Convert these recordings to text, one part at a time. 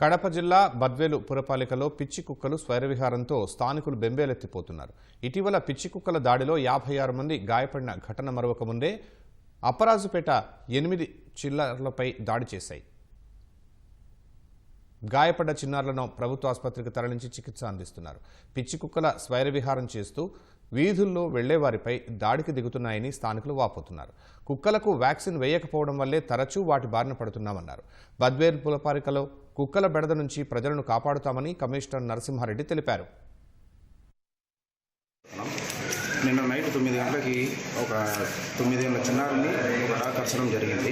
కడప జిల్లా బద్వేలు పురపాలికలో పిచ్చి కుక్కలు స్వైరవిహారంతో స్థానికులు బెంబేలెత్తిపోతున్నారు. ఇటీవల పిచ్చి కుక్కల దాడిలో యాభై ఆరు మంది గాయపడిన ఘటన మరొక ముందే అపరాజుపేట ఎనిమిది చిల్లర్లపై దాడి చేశాయి. గాయపడ్డ చిన్నారులను ప్రభుత్వ ఆసుపత్రికి తరలించి చికిత్స అందిస్తున్నారు. పిచ్చి కుక్కల స్వైరవిహారం చేస్తూ వీధుల్లో వెళ్ళేవారిపై దాడికి దిగుతున్నాయని స్థానికులు వాపోతున్నారు. కుక్కలకు వ్యాక్సిన్ వేయకపోవడం వల్లే తరచూ వాటి బారిన పడుతున్నామన్నారు. బద్వేర్ పులపారికలో కుక్కల బెడద నుంచి ప్రజలను కాపాడుతామని కమిషనర్ నరసింహారెడ్డి తెలిపారు. నిన్న నైట్ తొమ్మిది గంటలకి ఒక తొమ్మిది ఏళ్ళ చిన్నారిని ఒక ఆకర్షణం జరిగింది.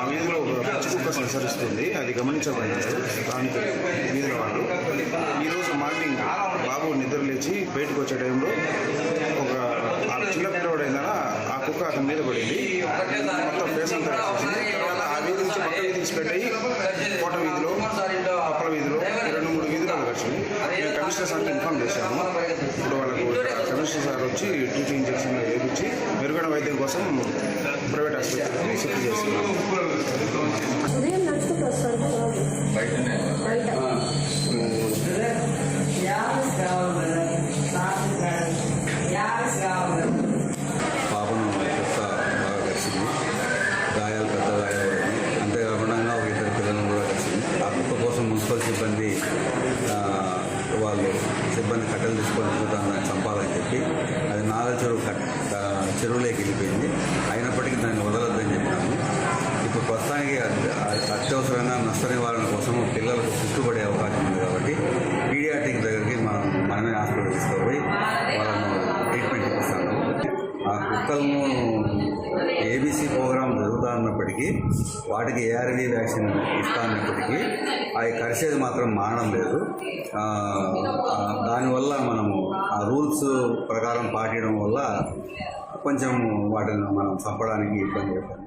ఆ వీధిలో ఒక పచ్చి కుక్క సంచరిస్తుంది. అది గమనించబడినారు దానికి వీధుల వాళ్ళు. ఈరోజు మార్నింగ్ బాబు నిద్ర లేచి బయటకు వచ్చే టైంలో ఒక చిన్న పిల్లవాడు పిల్లవాడైనా ఆ కుక్క అతని మీద పడింది. మొత్తం ఫేస్ అంతా తర్వాత ఆ వీధి నుంచి పక్క వీధి స్ప్రెడ్ కోట వీధిలో అప్పల వీధిలో రెండు మూడు వీధులు కలిసింది మేము కమిషనర్ సార్కి ఇన్ఫామ్ చేశాము. ఇప్పుడు వాళ్ళకు కమిషనర్ సార్ వచ్చి టీటీ ఇంజక్షన్ వేయించి మెరుగైన వైద్యం కోసం ప్రైవేట్ ఆసుపత్రికి షిఫ్ట్ చేస్తున్నాం చెరువు కట్ చెరువులోకి వెళ్ళిపోయింది. అయినప్పటికీ దాన్ని వదలొద్దని చెప్పాము ఇప్పుడు ప్రస్తుతానికి అత్యవసరమైన నష్ట నివారణ కోసం పిల్లలకు చుట్టుపడే అవకాశం ఉంది కాబట్టి పీడియాటిక్ దగ్గరికి మనం మనమే హాస్పిటల్ తీసుకుపోయి వాళ్ళను ట్రీట్మెంట్ ఇస్తాము ఆ కుక్కలను ఏబీసీ ప్రోగ్రాం జరుగుతున్నప్పటికీ వాటికి ఏఆర్వి వ్యాక్సిన్ ఇస్తా ఉన్నప్పటికీ అవి కరిసేది మాత్రం మానడం లేదు. దానివల్ల రూల్స్ ప్రకారం పాటించడం వల్ల కొంచెం వాటిని మనం చంపడానికి ఇబ్బంది అవుతుంది